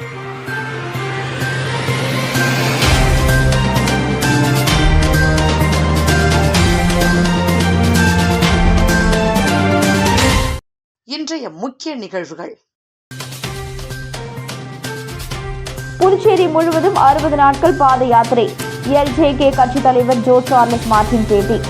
இன்றைய முக்கிய நிகழ்வுகள். புதுச்சேரி முழுவதும் அறுபது நாட்கள் பாத யாத்திரை. எல்ஜேகே கட்சித் தலைவர் ஜோ சார்லஸ் மார்டின் பேட்டி.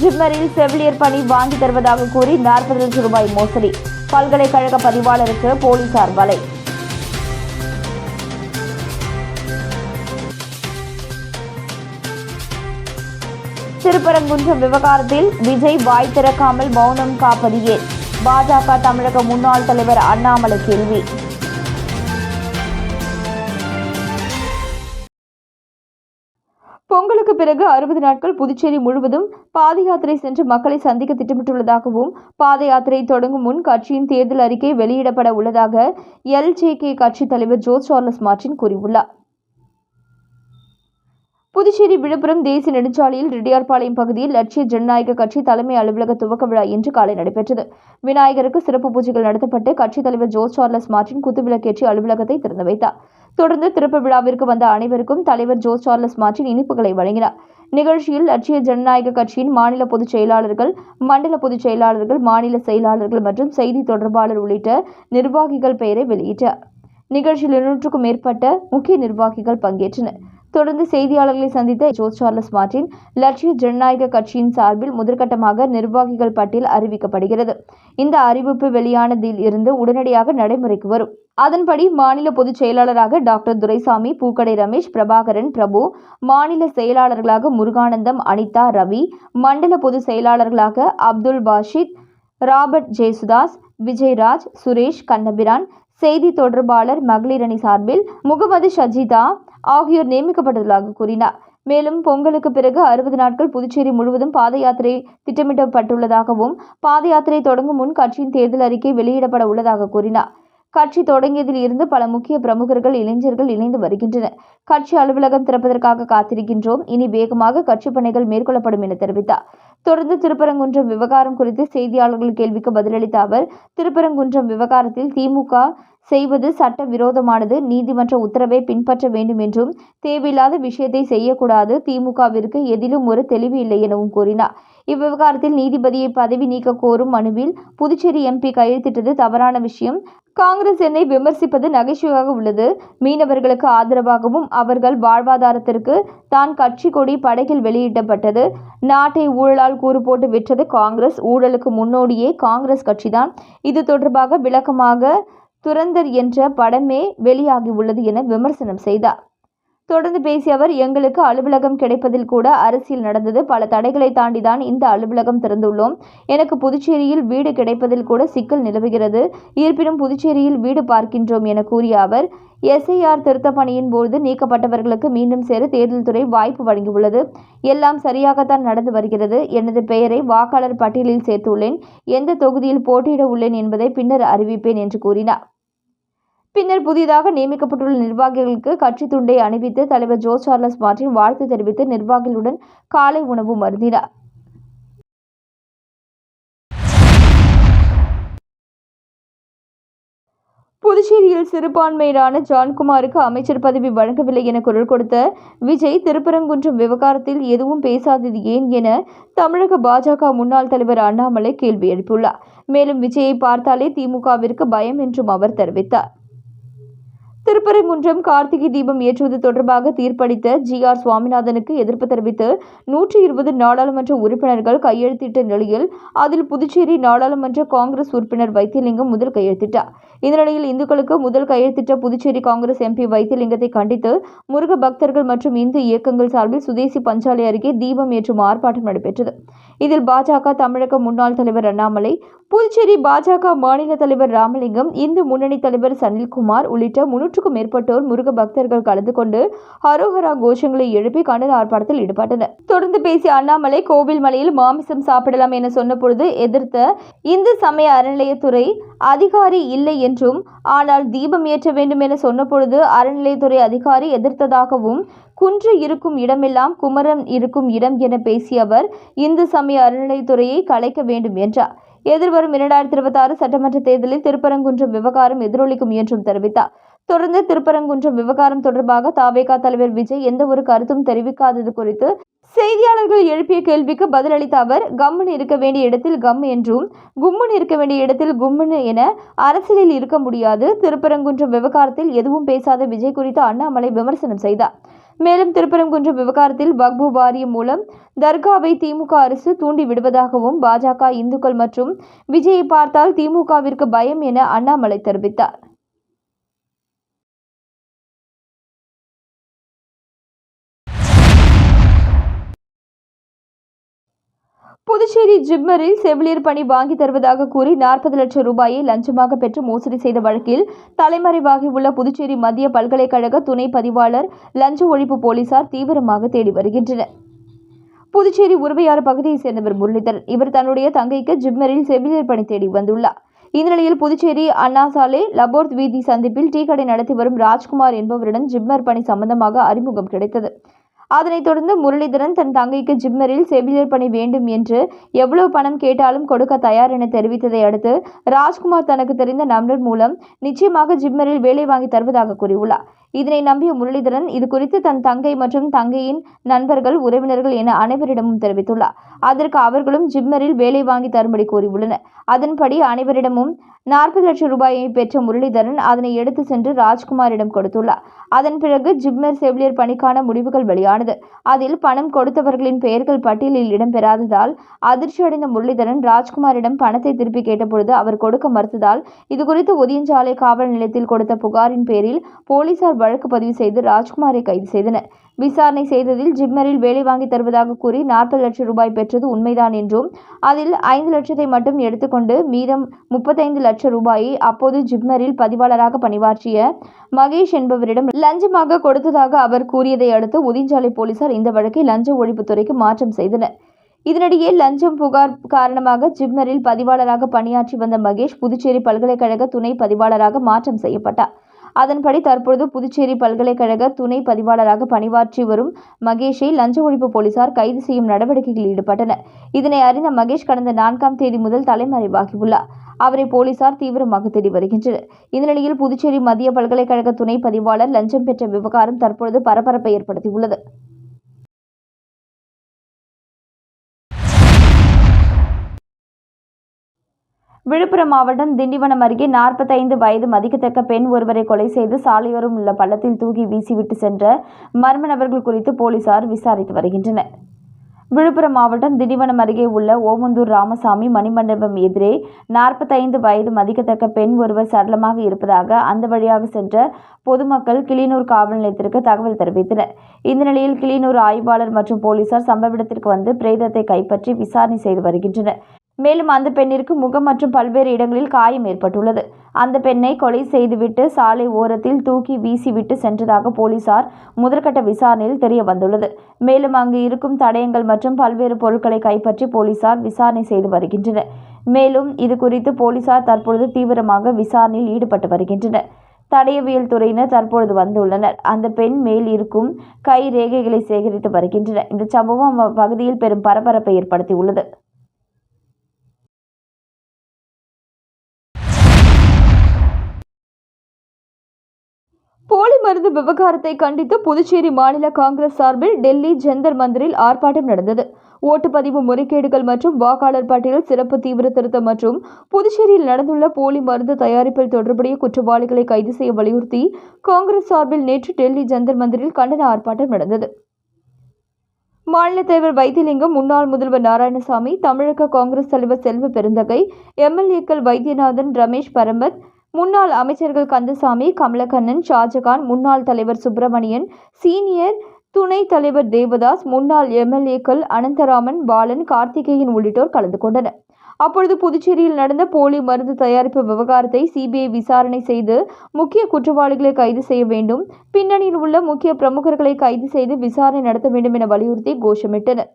ஜிம்மரில் செவிலியர் பணி வாங்கி தருவதாக கூறி நாற்பது லட்சம் ரூபாய் மோசடி. பல்கலைக்கழக பதிவாளருக்கு போலீசார் வலை. திருப்பரங்குன்றம் விவகாரத்தில் விஜய் வாய் திறக்காமல் மௌனம் காப்பது ஏன் பாஜக தமிழக முன்னாள் தலைவர் அண்ணாமலை கேள்வி. பிறகு அறுபது நாட்கள் புதுச்சேரி முழுவதும் பாத யாத்திரை சென்று மக்களை சந்திக்க திட்டமிட்டுள்ளதாகவும் பாத யாத்திரை தொடங்கும் முன் கட்சியின் தேர்தல் அறிக்கை வெளியிடப்பட உள்ளதாக எல்ஜேகே கட்சித் தலைவர் ஜோ சார்லஸ் மார்டின் கூறியுள்ளார். புதுச்சேரி விழுப்புரம் தேசிய நெடுஞ்சாலையில் ரெட்டியார்பாளையம் பகுதியில் லட்சிய ஜனநாயக கட்சி தலைமை அலுவலக துவக்க விழா இன்று காலை நடைபெற்றது. விநாயகருக்கு சிறப்பு பூஜைகள் நடத்தப்பட்டு கட்சித் தலைவர் ஜோஸ் சார்லஸ் மார்டின் குத்துவிளக்கேற்றி அலுவலகத்தை திறந்து வைத்தார். தொடர்ந்து திறப்பு விழாவிற்கு வந்த அனைவருக்கும் தலைவர் ஜோஸ் சார்லஸ் மார்டின் இனிப்புகளை வழங்கினார். நிகழ்ச்சியில் லட்சிய ஜனநாயக கட்சியின் மாநில பொதுச் செயலாளர்கள் மண்டல பொதுச் செயலாளர்கள் மாநில செயலாளர்கள் மற்றும் செய்தி தொடர்பாளர் உள்ளிட்ட நிர்வாகிகள் பெயரை வெளியிட்டார். நிகழ்ச்சியில் இருநூற்றுக்கும் மேற்பட்ட முக்கிய நிர்வாகிகள் பங்கேற்றனர். தொடர்ந்து செய்தியாளர்களை சந்தித்த ஜோஸ் சார்லஸ் மார்டின் லட்சிய ஜனநாயக கட்சியின் சார்பில் முதற்கட்டமாக நிர்வாகிகள் பட்டியல் அறிவிக்கப்படுகிறது. இந்த அறிவிப்பு வெளியானதில் இருந்து உடனடியாக நடைமுறைக்கு வரும். அதன்படி மாநில பொதுச் செயலாளராக டாக்டர் துரைசாமி பூக்கடை ரமேஷ் பிரபாகரன் பிரபு மாநில செயலாளர்களாக முருகானந்தம் அனிதா ரவி மண்டல பொதுச் செயலாளர்களாக அப்துல் பாஷித் ராபர்ட் ஜெயசுதாஸ் விஜயராஜ் சுரேஷ் கண்ணபிரான் செய்தி தொடர்பாளர் மகளிர் அணி சார்பில் முகமது ஷஜிதா ஆகியோர் நியமிக்கப்பட்டுள்ளதாக கூறினார். மேலும் பொங்கலுக்கு பிறகு அறுபது நாட்கள் புதுச்சேரி முழுவதும் பாத யாத்திரை திட்டமிடப்பட்டுள்ளதாகவும் பாத யாத்திரை தொடங்கும் முன் கட்சியின் தேர்தல் அறிக்கை வெளியிடப்பட உள்ளதாக கூறினார். கட்சி தொடங்கியதில் இருந்து பல முக்கிய பிரமுகர்கள் இளைஞர்கள் இணைந்து வருகின்றனர். கட்சி அலுவலகம் திறப்பதற்காக காத்திருக்கின்றோம். இனி வேகமாக கட்சி பணிகள் மேற்கொள்ளப்படும் என தெரிவித்தார். தொடர்ந்து திருப்பரங்குன்றம் விவகாரம் குறித்து செய்தியாளர்கள் கேள்விக்கு பதிலளித்த அவர் திருப்பரங்குன்றம் விவகாரத்தில் திமுக செய்வது சட்ட விரோதமானது நீதிமன்ற உத்தரவை பின்பற்ற வேண்டும் என்றும் தேவையில்லாத விஷயத்தை செய்யக்கூடாது. திமுகவிற்கு எதிலும் ஒரு தெளிவு இல்லை எனவும் கூறினார். இவ்விவகாரத்தில் நீதிபதியை பதவி நீக்க கோரும் மனுவில் புதுச்சேரி எம்பி கையெழுத்திட்டது தவறான விஷயம். காங்கிரஸ் என்னை விமர்சிப்பது நகைச்சுவையாக உள்ளது. மீனவர்களுக்கு ஆதரவாகவும் அவர்கள் வாழ்வாதாரத்திற்கு தான் கட்சி கொடி படகில் வெளியிடப்பட்டது. நாட்டை ஊழலால் கூறு போட்டு விற்றது காங்கிரஸ். ஊழலுக்கு முன்னோடியே காங்கிரஸ் கட்சிதான். இது தொடர்பாக விளக்கமாக துரந்தர் என்ற படமே வெளியாகியுள்ளது என விமர்சனம் செய்தார். தொடர்ந்து பேசிய அவர் எங்களுக்கு அலுவலகம் கிடைப்பதில் கூட அரசியல் நடந்தது. பல தடைகளை தாண்டிதான் இந்த அலுவலகம் திறந்துள்ளோம். எனக்கு புதுச்சேரியில் வீடு கிடைப்பதில் கூட சிக்கல் நிலவுகிறது. இருப்பினும் புதுச்சேரியில் வீடு பார்க்கின்றோம் என கூறிய அவர் எஸ்ஐஆர் திருத்த பணியின் போது நீக்கப்பட்டவர்களுக்கு மீண்டும் சேர தேர்தல் துறை வாய்ப்பு வழங்கியுள்ளது. எல்லாம் சரியாகத்தான் நடந்து வருகிறது. எனது பெயரை வாக்காளர் பட்டியலில் சேர்த்துள்ளேன். எந்த தொகுதியில் போட்டியிட உள்ளேன் என்பதை பின்னர் அறிவிப்பேன் என்று கூறினார். பின்னர் புதிதாக நியமிக்கப்பட்டுள்ள நிர்வாகிகளுக்கு கட்சி துண்டை அணிவித்து தலைவர் ஜோ சார்லஸ் மார்டின் வாழ்த்து தெரிவித்து நிர்வாகிகளுடன் காலை உணவு மருந்தினார். புதுச்சேரியில் சிறுபான்மையினரான ஜான்குமாருக்கு அமைச்சர் பதவி வழங்கவில்லை என குரல் கொடுத்த விஜய் திருப்பரங்குன்றம் விவகாரத்தில் எதுவும் பேசாதது ஏன் என தமிழக பாஜக முன்னாள் தலைவர் அண்ணாமலை கேள்வி எழுப்பியுள்ளார். மேலும் விஜயை பார்த்தாலே திமுகவிற்கு பயம் என்றும் அவர் தெரிவித்தார். திருப்பரங்குன்றம் கார்த்திகை தீபம் ஏற்றுவது தொடர்பாக தீர்ப்பளித்த ஜி ஆர் சுவாமிநாதனுக்கு எதிர்ப்பு தெரிவித்து நூற்றி இருபது நாடாளுமன்ற உறுப்பினர்கள் கையெழுத்திட்ட நிலையில் அதில் புதுச்சேரி நாடாளுமன்ற காங்கிரஸ் உறுப்பினர் வைத்தியலிங்கம் முதல் கையெழுத்திட்டார். இந்த நிலையில் இந்துக்களுக்கு முதல் கையெழுத்திட்ட புதுச்சேரி காங்கிரஸ் எம்பி வைத்தியலிங்கத்தை கண்டித்து முருக பக்தர்கள் மற்றும் இந்து இயக்கங்கள் சார்பில் சுதேசி பஞ்சாலை அருகே தீபம் ஏற்றும் ஆர்ப்பாட்டம் நடைபெற்றது. இதில் பாஜக தமிழக முன்னாள் தலைவர் அண்ணாமலை புதுச்சேரி பாஜக மாநில தலைவர் ராமலிங்கம் இந்து முன்னணி தலைவர் சனில்குமார் உள்ளிட்ட முன்னூற்றுக்கும் மேற்பட்டோர் முருக பக்தர்கள் கலந்து கொண்டு ஹரோஹரா கோஷங்களை எழுப்பி கண்டன ஆர்ப்பாட்டத்தில் ஈடுபட்டனர். தொடர்ந்து பேசிய அண்ணாமலை கோவில் மலையில் மாமிசம் சாப்பிடலாம் என சொன்னபொழுது எதிர்த்த இந்து சமய அறநிலையத்துறை அதிகாரி இல்லை என்றும் ஆனால் தீபம் ஏற்ற வேண்டும் என சொன்னபொழுது அறநிலையத்துறை அதிகாரி எதிர்த்ததாகவும் குன்று இருக்கும் இடமெல்லாம் குமரன் இருக்கும் இடம் என பேசிய அவர் இந்து சமய அறநிலையத்துறையை கலைக்க வேண்டும் என்றார். எதிர்வரும் இரண்டாயிரத்தி இருபத்தி ஆறு சட்டமன்ற தேர்தலில் திருப்பரங்குன்றம் விவகாரம் எதிரொலிக்கும் என்றும் தெரிவித்தார். தொடர்ந்து திருப்பரங்குன்றம் விவகாரம் தொடர்பாக தாவேகா தலைவர் விஜய் எந்த ஒரு கருத்தும் தெரிவிக்காதது குறித்து செய்தியாளர்கள் எழுப்பிய கேள்விக்கு பதிலளித்த அவர் கம்முன் இருக்க வேண்டிய இடத்தில் கம் என்றும் கும்முன் இருக்க வேண்டிய இடத்தில் கும்முன் என அரசியலில் இருக்க முடியாது. திருப்பரங்குன்றம் விவகாரத்தில் எதுவும் பேசாத விஜய் குறித்து அண்ணாமலை விமர்சனம் செய்தார். மேலும் திருப்பரங்குன்றம் விவகாரத்தில் வக்பு வாரியம் மூலம் தர்காவை திமுக அரசு தூண்டி விடுவதாகவும் பாஜக இந்துக்கள் மற்றும் விஜயை பார்த்தால் திமுகவிற்கு பயம் என அண்ணாமலை தெரிவித்தார். புதுச்சேரி ஜிப்மரில் செவிலியர் பணி வாங்கி தருவதாக கூறி நாற்பது லட்சம் ரூபாயை லஞ்சமாக பெற்று மோசடி செய்த வழக்கில் தலைமறைவாகியுள்ள புதுச்சேரி மத்திய பல்கலைக்கழக துணை பதிவாளர் லஞ்ச ஒழிப்பு போலீசார் தீவிரமாக தேடி வருகின்றனர். புதுச்சேரி உருவையாறு பகுதியைச் சேர்ந்தவர் முரளிதரன். இவர் தன்னுடைய தங்கைக்கு ஜிப்மரில் செவிலியர் பணி தேடி வந்துள்ளார். இந்நிலையில் புதுச்சேரி அண்ணா சாலை லபோர்த் வீதி சந்திப்பில் டீ கடை நடத்தி வரும் ராஜ்குமார் என்பவரிடம் ஜிப்மர் பணி சம்பந்தமாக அறிமுகம் கிடைத்தது. அதனைத் தொடர்ந்து முரளிதரன் தன் தங்கைக்கு ஜிம்மரில் செவிலியர் பணி வேண்டும் என்று எவ்வளவு பணம் கேட்டாலும் கொடுக்க தயார் என தெரிவித்ததை அடுத்து ராஜ்குமார் தனக்கு தெரிந்த நம்பர் மூலம் நிச்சயமாக ஜிம்மரில் வேலை வாங்கி தருவதாக கூறியுள்ளார். இதனை நம்பிய முரளிதரன் இது குறித்து தன் தங்கை மற்றும் தங்கையின் நண்பர்கள் உறவினர்கள் என அனைவரிடமும் தெரிவித்துள்ளார். அதற்கு அவர்களும் ஜிம்மரில் வேலை வாங்கி தரும்படி கூறியுள்ளனர். அதன்படி அனைவரிடமும் நாற்பது லட்சம் ரூபாயை பெற்ற முரளிதரன் அதனை எடுத்து சென்று ராஜ்குமாரிடம் கொடுத்துள்ளார். அதன் பிறகு ஜிப்மர் செவிலியர் பணிக்கான முடிவுகள் வெளியானது. அதில் பணம் கொடுத்தவர்களின் பெயர்கள் பட்டியலில் இடம்பெறாததால் அதிர்ச்சியடைந்த முரளிதரன் ராஜ்குமாரிடம் பணத்தை திருப்பி கேட்டபொழுது அவர் கொடுக்க மறுத்ததால் இதுகுறித்து ஒதியஞ்சாலை காவல் நிலையத்தில் கொடுத்த புகாரின் பேரில் போலீசார் வழக்கு பதிவு செய்து ராஜ்குமாரை கைது செய்தனர். விசாரணை செய்ததில் ஜிம்மரில் வேலை வாங்கி தருவதாக கூறி நாற்பது லட்சம் ரூபாய் பெற்றது உண்மைதான் என்றும் அதில் ஐந்து லட்சத்தை மட்டும் எடுத்துக்கொண்டு மீதம் முப்பத்தைந்து லட்சம் ரூபாயை அப்போது ஜிப்மரில் பதிவாளராக பணியாற்றிய மகேஷ் என்பவரிடம் லஞ்சமாக கொடுத்ததாக அவர் கூறியதை அடுத்து உதிஞ்சாலை போலீசார் இந்த வழக்கை லஞ்ச ஒழிப்புத்துறைக்கு மாற்றம் செய்தனர். இதனிடையே லஞ்சம் புகார் காரணமாக ஜிப்மரில் பதிவாளராக பணியாற்றி வந்த மகேஷ் புதுச்சேரி பல்கலைக்கழக துணை பதிவாளராக மாற்றம் செய்யப்பட்டார். அதன்படி தற்பொழுது புதுச்சேரி பல்கலைக்கழக துணை பதிவாளராக பணியாற்றி வரும் மகேஷை லஞ்ச ஒழிப்பு போலீசார் கைது செய்யும் நடவடிக்கையில் ஈடுபட்டனர். இதனை அறிந்த மகேஷ் கடந்த நான்காம் தேதி முதல் தலைமறைவாகியுள்ளார். அவரை போலீசார் தீவிரமாக தேடி வருகின்றனர். இந்நிலையில் புதுச்சேரி மத்திய பல்கலைக்கழக துணை பதிவாளர் லஞ்சம் பெற்ற விவகாரம் தற்பொழுது பரபரப்பை ஏற்படுத்தியுள்ளது. விழுப்புரம் மாவட்டம் திண்டிவனம் அருகே நாற்பத்தைந்து வயது மதிக்கத்தக்க பெண் ஒருவரை கொலை செய்து சாலையோரம் உள்ள பள்ளத்தில் தூக்கி வீசிவிட்டு சென்ற மர்ம நபர்கள் குறித்து போலீசார் விசாரித்து வருகின்றனர். விழுப்புரம் மாவட்டம் திண்டிவனம் அருகே உள்ள ஓமந்தூர் ராமசாமி மணிமண்டபம் எதிரே நாற்பத்தைந்து வயது மதிக்கத்தக்க பெண் ஒருவர் சடலமாக இருப்பதாக அந்த வழியாக சென்ற பொதுமக்கள் கிளிநூர் காவல் நிலையத்திற்கு தகவல் தெரிவித்தனர். இந்த நிலையில் கிளிநூர் ஆய்வாளர் மற்றும் போலீசார் சம்பவ இடத்திற்கு வந்து பிரேதத்தை கைப்பற்றி விசாரணை செய்து வருகின்றனர். மேலும் அந்த பெண்ணிற்கு முகம் மற்றும் பல்வேறு இடங்களில் காயம் ஏற்பட்டுள்ளது. அந்த பெண்ணை கொலை செய்துவிட்டு சாலை ஓரத்தில் தூக்கி வீசிவிட்டு சென்றதாக போலீசார் முதற்கட்ட விசாரணையில் தெரிய வந்துள்ளது மேலும் அங்கு இருக்கும் தடயங்கள் மற்றும் பல்வேறு பொருட்களை கைப்பற்றி போலீசார் விசாரணை செய்து வருகின்றனர். மேலும் இது குறித்து போலீசார் தற்பொழுது தீவிரமாக விசாரணையில் ஈடுபட்டு வருகின்றனர். தடயவியல் துறையினர் தற்பொழுது வந்துள்ளனர். அந்த பெண் மேல் இருக்கும் கை ரேகைகளை சேகரித்து வருகின்றனர். இந்த சம்பவம் பகுதியில் பெரும் பரபரப்பை ஏற்படுத்தியுள்ளது. மருந்து விவகாரத்தை கண்டித்து புதுச்சேரி மாநில காங்கிரஸ் சார்பில் டெல்லி ஜந்தர் மந்திரில் ஆர்ப்பாட்டம் நடந்தது. ஓட்டுப்பதிவு முறைகேடுகள் மற்றும் வாக்காளர் பட்டியல் சிறப்பு தீவிர திருத்தம் மற்றும் புதுச்சேரியில் நடந்துள்ள போலி மருந்து தயாரிப்பில் தொடர்புடைய குற்றவாளிகளை கைது செய்ய வலியுறுத்தி காங்கிரஸ் சார்பில் நேற்று டெல்லி ஜந்தர் மந்திரில் கண்டன ஆர்ப்பாட்டம் நடந்தது. மாநில தலைவர் வைத்தியலிங்கம் முன்னாள் முதல்வர் நாராயணசாமி தமிழக காங்கிரஸ் தலைவர் செல்வ பெருந்தகை எம்எல்ஏக்கள் வைத்தியநாதன் ரமேஷ் பரமத் முன்னாள் அமைச்சர்கள் கந்தசாமி கமலக்கண்ணன் ஷாஜகான் முன்னாள் தலைவர் சுப்பிரமணியன் சீனியர் துணைத் தலைவர் தேவதாஸ் முன்னாள் எம்எல்ஏக்கள் அனந்தராமன் பாலன் கார்த்திகேயன் உள்ளிட்டோர் கலந்து கொண்டனர். அப்பொழுது புதுச்சேரியில் நடந்த போலி மருந்து தயாரிப்பு விவகாரத்தை சிபிஐ விசாரணை செய்து முக்கிய குற்றவாளிகளை கைது செய்ய வேண்டும் பின்னணியில் உள்ள முக்கிய பிரமுகர்களை கைது செய்து விசாரணை நடத்த வேண்டும் என வலியுறுத்தி கோஷமிட்டனர்.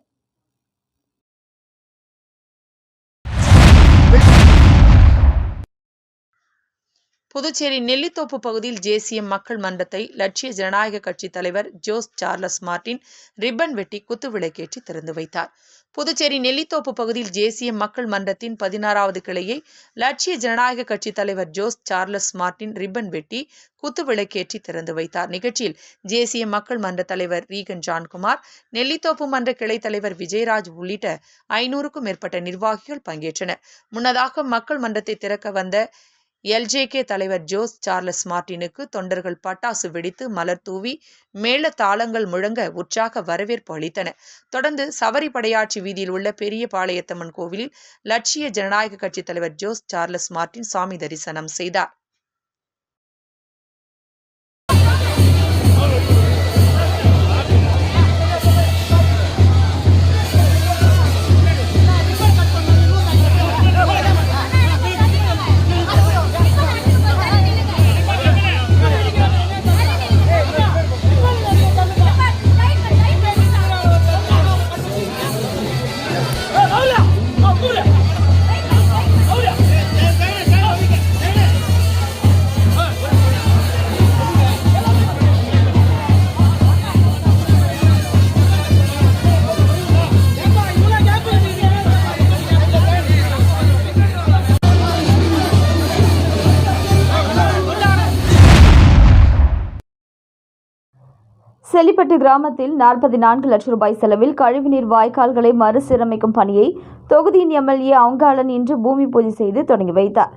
புதுச்சேரி நெல்லித்தோப்பு பகுதியில் ஜேசிஎம் மக்கள் மன்றத்தை லட்சிய ஜனநாயக கட்சி தலைவர் ஜோஸ் சார்லஸ் மார்டின் ரிப்பன் வெட்டி குத்துவிளக்கேற்றி திறந்து வைத்தார். புதுச்சேரி நெல்லித்தோப்பு பகுதியில் ஜேசிஎம் மக்கள் மன்றத்தின் பதினாறாவது கிளையை லட்சிய ஜனநாயக கட்சி தலைவர் ஜோஸ் சார்லஸ் மார்டின் ரிப்பன் வெட்டி குத்துவிளக்கேற்றி திறந்து வைத்தார். நிகழ்ச்சியில் ஜேசிய மக்கள் மன்ற தலைவர் ரீகன் ஜான்குமார் நெல்லித்தோப்பு மன்ற கிளை தலைவர் விஜயராஜ் உள்ளிட்ட ஐநூறுக்கும் மேற்பட்ட நிர்வாகிகள் பங்கேற்றனர். முன்னதாக மக்கள் மன்றத்தை திறக்க வந்த எல்ஜேகே தலைவர் ஜோஸ் சார்லஸ் மார்டினுக்கு தொண்டர்கள் பட்டாசு வெடித்து மலர் தூவி மேள தாளங்கள் முழங்க உற்சாக வரவேற்பு அளித்தனர் தொடர்ந்து சவரி படையாட்சி வீதியில் உள்ள பெரிய பாளையத்தம்மன் கோவிலில் லட்சிய ஜனநாயக கட்சி தலைவர் ஜோஸ் சார்லஸ் மார்டின் சாமி தரிசனம் செய்தார். ¡Hola! ¡Oscura! செல்லிப்பட்டு கிராமத்தில் நாற்பத்தி நான்கு லட்சம் ரூபாய் செலவில் கழிவுநீர் வாய்க்கால்களை மறுசீரமைக்கும் பணியை தொகுதியின் எம்எல்ஏ அங்காளன் இன்று பூமி பூஜை செய்து தொடங்கி வைத்தார்.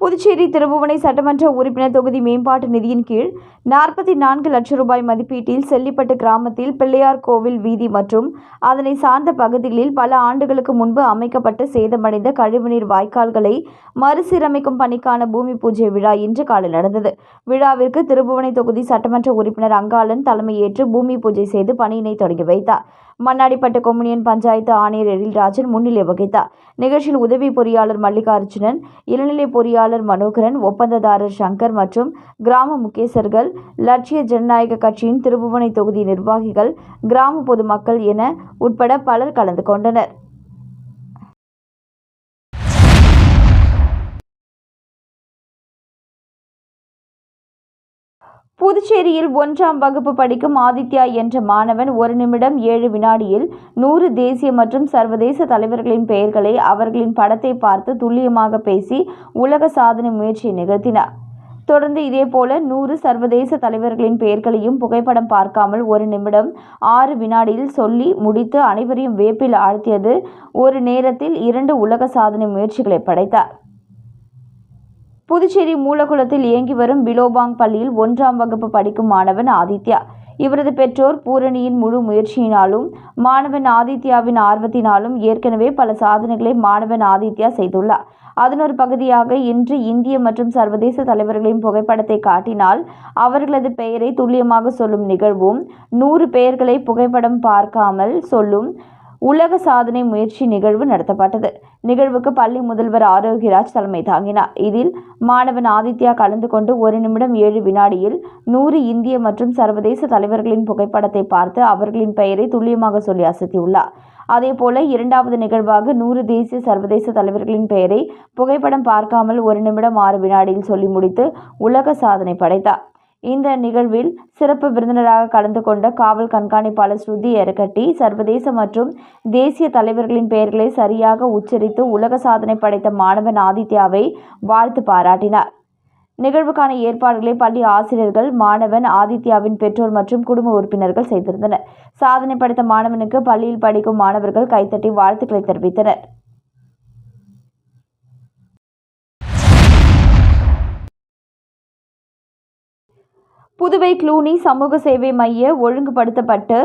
புதுச்சேரி திருபுவனை சட்டமன்ற உறுப்பினர் தொகுதி மேம்பாட்டு நிதியின் கீழ் நாற்பத்தி நான்கு லட்சம் ரூபாய் மதிப்பீட்டில் செல்லிப்பட்டு கிராமத்தில் பிள்ளையார் கோவில் வீதி மற்றும் அதனை சார்ந்த பகுதிகளில் பல ஆண்டுகளுக்கு முன்பு அமைக்கப்பட்டு சேதமடைந்த கழிவுநீர் வாய்க்கால்களை மறுசீரமைக்கும் பணிக்கான பூமி பூஜை விழா இன்று காலை நடந்தது. விழாவிற்கு திருபுவனை தொகுதி சட்டமன்ற உறுப்பினர் அங்காளன் தலைமையேற்று பூமி பூஜை செய்து பணியினை தொடங்கி வைத்தார். மண்ணாடிப்பட்டு கொம்யூனியன் பஞ்சாயத்து ஆணையர் எழில்ராஜன் முன்னிலை வகித்தார். நிகழ்ச்சியில் உதவி பொறியாளர் மல்லிகார்ஜுனன் இளநிலை பொறியாளர் மனோகரன் ஒப்பந்ததாரர் சங்கர் மற்றும் கிராம முக்கியஸ்தர்கள் லட்சிய ஜனநாயக கட்சியின் திருபுவனை தொகுதி நிர்வாகிகள் கிராம பொதுமக்கள் என உட்பட பலர் கலந்து கொண்டனர். புதுச்சேரியில் ஒன்றாம் வகுப்பு படிக்கும் ஆதித்யா என்ற மாணவன் ஒரு நிமிடம் ஏழு வினாடியில் நூறு தேசிய மற்றும் சர்வதேச தலைவர்களின் பெயர்களை அவர்களின் படத்தை பார்த்து துல்லியமாக பேசி உலக சாதனை முயற்சியை நிகழ்த்தினார். தொடர்ந்து இதேபோல நூறு சர்வதேச தலைவர்களின் பெயர்களையும் புகைப்படம் பார்க்காமல் ஒரு நிமிடம் ஆறு வினாடியில் சொல்லி முடித்து அனைவரையும் வேப்பில் ஆழ்த்தியது. ஒரு நேரத்தில் இரண்டு உலக சாதனை முயற்சிகளை படைத்தார். புதுச்சேரி மூலகுளத்தில் இயங்கி வரும் பிலோபாங் பள்ளியில் ஒன்றாம் வகுப்பு படிக்கும் மாணவன் ஆதித்யா. இவரது பெற்றோர் பூரணியின் முழு முயற்சியினாலும் மாணவன் ஆதித்யாவின் ஆர்வத்தினாலும் ஏற்கனவே பல சாதனைகளை மாணவன் ஆதித்யா செய்துள்ளார். அதன் ஒரு பகுதியாக இன்று இந்திய மற்றும் சர்வதேச தலைவர்களின் புகைப்படத்தை காட்டினால் அவர்களது பெயரை துல்லியமாக சொல்லும் நிகழ்வும் நூறு பெயர்களை புகைப்படம் பார்க்காமல் சொல்லும் உலக சாதனை முயற்சி நிகழ்வு நடத்தப்பட்டது. நிகழ்வுக்கு பள்ளி முதல்வர் ஆரோக்கியராஜ் தலைமை தாங்கினார். இதில் மாணவன் ஆதித்யா கலந்து கொண்டு ஒரு நிமிடம் ஏழு வினாடியில் நூறு இந்திய மற்றும் சர்வதேச தலைவர்களின் புகைப்படத்தை பார்த்து அவர்களின் பெயரை துல்லியமாக சொல்லி அசத்தியுள்ளார். அதேபோல இரண்டாவது நிகழ்வாக நூறு தேசிய சர்வதேச தலைவர்களின் பெயரை புகைப்படம் பார்க்காமல் ஒரு நிமிடம் ஆறு வினாடியில் சொல்லி முடித்து உலக சாதனை படைத்தார். இந்த நிகழ்வில் சிறப்பு விருந்தினராக கலந்து கொண்ட காவல் கண்காணிப்பாளர் ஸ்ருதி எரகட்டி சர்வதேச மற்றும் தேசிய தலைவர்களின் பெயர்களை சரியாக உச்சரித்து உலக சாதனை படைத்த மாணவன் ஆதித்யாவை வாழ்த்து பாராட்டினார். நிகழ்வுக்கான ஏற்பாடுகளை பள்ளி ஆசிரியர்கள் மாணவன் ஆதித்யாவின் பெற்றோர் மற்றும் குடும்ப உறுப்பினர்கள் செய்திருந்தனர். சாதனை படைத்த மாணவனுக்கு பள்ளியில் படிக்கும் மாணவர்கள் கைத்தட்டி வாழ்த்துக்களை தெரிவித்தனர். புதுவை க்ளூனி சமூக சேவை மைய ஒழுங்குபடுத்தப்பட்டு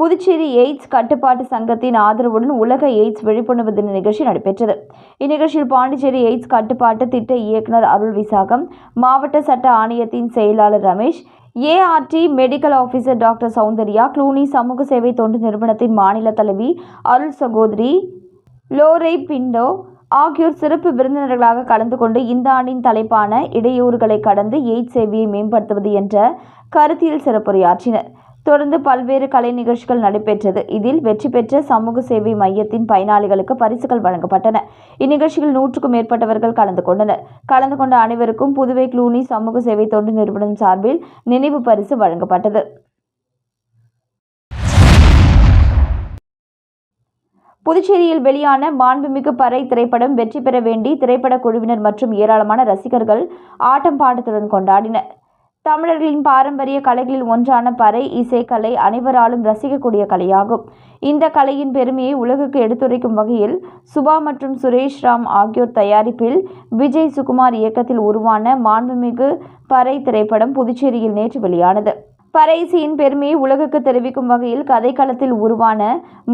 புதுச்சேரி எய்ட்ஸ் கட்டுப்பாட்டு சங்கத்தின் ஆதரவுடன் உலக எய்ட்ஸ் விழிப்புணர்வு தின நிகழ்ச்சி நடைபெற்றது. இந்நிகழ்ச்சியில் பாண்டிச்சேரி எய்ட்ஸ் கட்டுப்பாட்டு திட்ட இயக்குனர் அருள் விசாகம் மாவட்ட சட்ட ஆணையத்தின் செயலாளர் Ramesh ART medical officer doctor Soundarya Clooney சமூக சேவை தொண்டு நிறுவனத்தின் மாநில தலைவி அருள் சகோதரி லோரை பிண்டோ ஆகியோர் சிறப்பு விருந்தினர்களாக கலந்து கொண்டு இந்த ஆண்டின் தலைப்பான இடையூறுகளை கடந்து எய்ட் சேவையை மேம்படுத்துவது என்ற கருத்தியல் சிறப்புரையாற்றினர். தொடர்ந்து பல்வேறு கலை நிகழ்ச்சிகள் நடைபெற்றது. இதில் வெற்றி பெற்ற சமூக சேவை மையத்தின் பயனாளிகளுக்கு பரிசுகள் வழங்கப்பட்டன. இந்நிகழ்ச்சியில் நூற்றுக்கும் மேற்பட்டவர்கள் கலந்து கொண்டனர். கலந்து கொண்ட அனைவருக்கும் புதுவை க்ளூனி சமூக சேவை தொண்டு நிறுவனம் சார்பில் நினைவு பரிசு வழங்கப்பட்டது. புதுச்சேரியில் வெளியான மாண்புமிகு பறை திரைப்படம் வெற்றி பெற வேண்டி திரைப்படக் குழுவினர் மற்றும் ஏராளமான ரசிகர்கள் ஆட்டம் பாட்டத்துடன் கொண்டாடினர். தமிழர்களின் பாரம்பரிய கலைகளில் ஒன்றான பறை இசைக்கலை அனைவராலும் ரசிக்கக்கூடிய கலையாகும். இந்த கலையின் பெருமையை உலகுக்கு எடுத்துரைக்கும் வகையில் சுபா மற்றும் சுரேஷ் ராம் ஆகியோர் தயாரிப்பில் விஜய் சுகுமார் இயக்கத்தில் உருவான மாண்புமிகு பறை திரைப்படம் புதுச்சேரியில் நேற்று வெளியானது. பறைசியின் பெருமையை உலகுக்கு தெரிவிக்கும் வகையில் கதைக்களத்தில் உருவான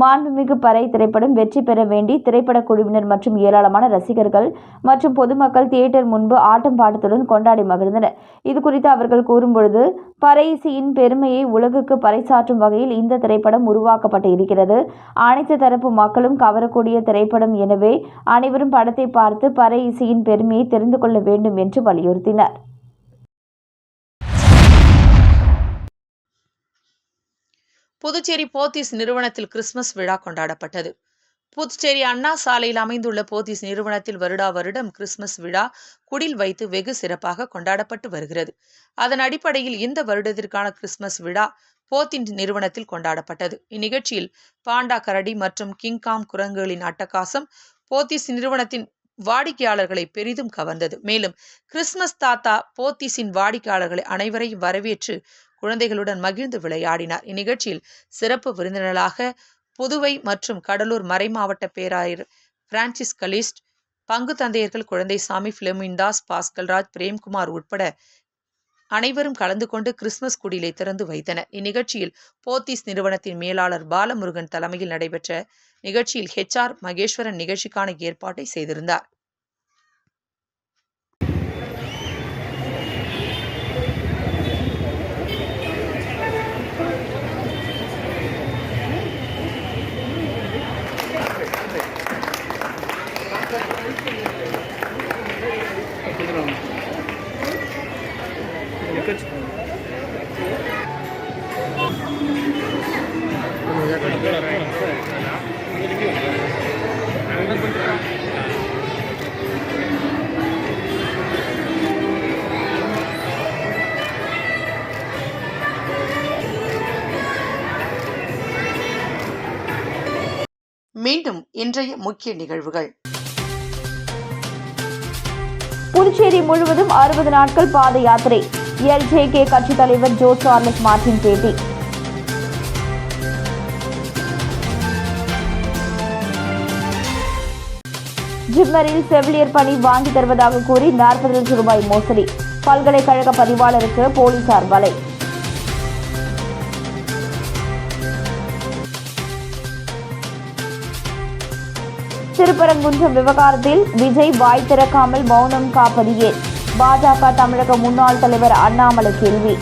மாண்புமிகு பறை திரைப்படம் வெற்றி பெற வேண்டி திரைப்பட குழுவினர் மற்றும் ஏராளமான ரசிகர்கள் மற்றும் பொதுமக்கள் தியேட்டர் முன்பு ஆட்டம் பாட்டத்துடன் கொண்டாடி மகிழ்ந்தனர். இது குறித்து அவர்கள் கூறும்பொழுது பறைசியின் பெருமையை உலகுக்கு பறைசாற்றும் வகையில் இந்த திரைப்படம் உருவாக்கப்பட்டு இருக்கிறது. அனைத்து தரப்பு மக்களும் கவரக்கூடிய திரைப்படம் எனவே அனைவரும் படத்தை பார்த்து பறை இசையின் பெருமையை தெரிந்து கொள்ள வேண்டும் என்று வலியுறுத்தினர். புதுச்சேரி போத்தீஸ் நிறுவனத்தில் கிறிஸ்துமஸ் விழா கொண்டாடப்பட்டது. புதுச்சேரி அண்ணா சாலையில் அமைந்துள்ள போத்தீஸ் நிறுவனத்தில் வருடா வருடம் கிறிஸ்துமஸ் விழா குடில் வைத்து வெகு சிறப்பாக கொண்டாடப்பட்டு வருகிறது. அதன் அடிப்படையில் இந்த வருடத்திற்கான கிறிஸ்துமஸ் விழா போத்தின் நிறுவனத்தில் கொண்டாடப்பட்டது. இந்நிகழ்ச்சியில் பாண்டா கரடி மற்றும் கிங்காம் குரங்குகளின் அட்டகாசம் போத்தீஸ் நிறுவனத்தின் வாடிக்கையாளர்களை பெரிதும் கவர்ந்தது. மேலும் கிறிஸ்துமஸ் தாத்தா போத்தீஸின் வாடிக்கையாளர்களை அனைவரையும் வரவேற்று குழந்தைகளுடன் மகிழ்ந்து விளையாடினார். இந்நிகழ்ச்சியில் சிறப்பு விருந்தினர்களாக புதுவை மற்றும் கடலூர் மறைமாவட்ட பேராயர் பிரான்சிஸ் கலிஸ்ட் பங்கு தந்தையர்கள் குழந்தைசாமி பிலமின்தாஸ் பாஸ்கல்ராஜ் பிரேம்குமார் உட்பட அனைவரும் கலந்து கொண்டு கிறிஸ்துமஸ் குடிலை திறந்து வைத்தனர். இந்நிகழ்ச்சியில் போத்தீஸ் நிறுவனத்தின் மேலாளர் பாலமுருகன் தலைமையில் நடைபெற்ற நிகழ்ச்சியில் ஹெச்ஆர் மகேஸ்வரன் நிகழ்ச்சிக்கான ஏற்பாட்டை செய்திருந்தார். மீண்டும் இன்றைய முக்கிய நிகழ்வுகள். புதுச்சேரி முழுவதும் அறுபது நாட்கள் பாத யாத்திரை. எல்ஜேகே கட்சித் தலைவர் ஜோ சார்லஸ் மார்டின் பேட்டி. ஜிம்மரில் செவிலியர் பணி வாங்கி தருவதாக கூறி நாற்பது லட்சம் ரூபாய் மோசடி. பல்கலைக்கழக பதிவாளருக்கு போலீசார் வலை. திருப்பரங்குன்றம் விவகாரத்தில் விஜய் வாய் திறக்காமல் மௌனம் காப்பது ஏன் பாஜக தமிழக முன்னாள் தலைவர் அண்ணாமலை கேள்வி.